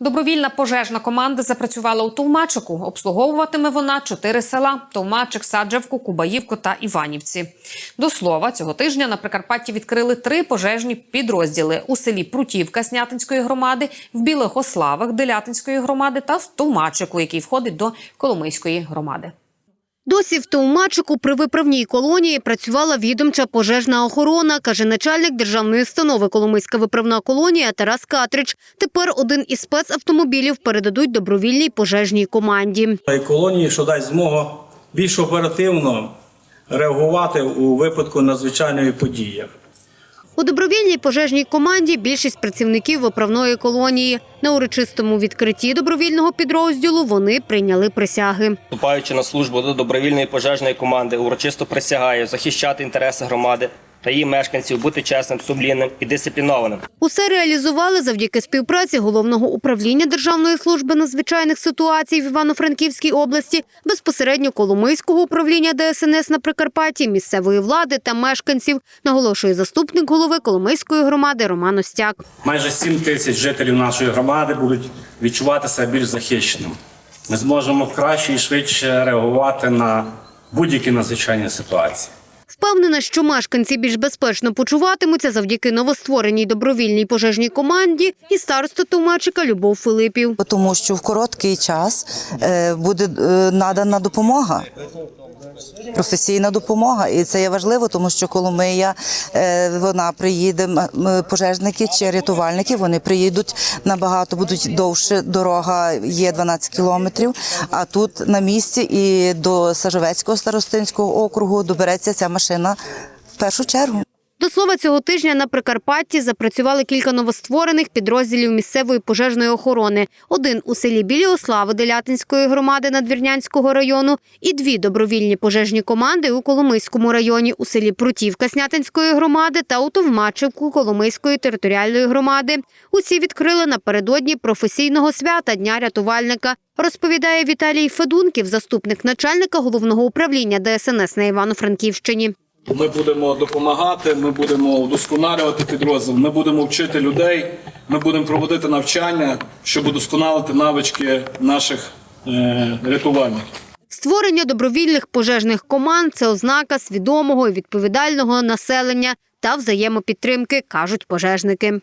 Добровільна пожежна команда запрацювала у Товмачику. Обслуговуватиме вона чотири села: Товмачик, Саджавку, Кубаївку та Іванівці. До слова, цього тижня на Прикарпатті відкрили три пожежні підрозділи у селі Прутівка Снятинської громади, в Білих Ославах Делятинської громади та в Товмачику, який входить до Коломийської громади. Досі в Товмачику при виправній колонії працювала відомча пожежна охорона, каже начальник державної установи Коломийська виправна колонія Тарас Катрич. Тепер один із спецавтомобілів передадуть добровільній пожежній команді. колонії, що дасть змогу більш оперативно реагувати у випадку надзвичайної події. У добровільній пожежній команді більшість працівників виправної колонії. На урочистому відкритті добровільного підрозділу вони прийняли присяги. Вступаючи на службу до добровільної пожежної команди, урочисто присягаю захищати інтереси громади та її мешканців, бути чесним, сумлінним і дисциплінованим. Усе реалізували завдяки співпраці головного управління Державної служби надзвичайних ситуацій в Івано-Франківській області, безпосередньо Коломийського управління ДСНС на Прикарпатті, місцевої влади та мешканців, наголошує заступник голови Коломийської громади Роман Остяк. Майже 7 тисяч жителів нашої громади будуть відчувати себе більш захищеним. Ми зможемо краще і швидше реагувати на будь-які надзвичайні ситуації. Впевнена, що мешканці більш безпечно почуватимуться завдяки новоствореній добровільній пожежній команді і староста Томачика Любов Филипів. тому що в короткий час е, буде е, надана допомога. Професійна допомога, і це є важливо, тому що Коломия е, вона приїде. Пожежники чи рятувальники вони приїдуть набагато будуть довше. Дорога є 12 кілометрів. А тут на місці і до Сажовецького старостинського округу добереться ця машина в першу чергу. До слова, цього тижня на Прикарпатті запрацювали кілька новостворених підрозділів місцевої пожежної охорони. Один у селі Білі Ослави Делятинської громади Надвірнянського району і дві добровільні пожежні команди у Коломийському районі у селі Прутівка Снятинської громади та у Товмачівку Коломийської територіальної громади. Усі відкрили напередодні професійного свята Дня рятувальника. Розповідає Віталій Федунків, заступник начальника головного управління ДСНС на Івано-Франківщині. Ми будемо допомагати, ми будемо удосконалювати підрозділ, ми будемо вчити людей, ми будемо проводити навчання, щоб удосконалити навички наших е, рятувальників. Створення добровільних пожежних команд це ознака свідомого і відповідального населення та взаємопідтримки, кажуть пожежники.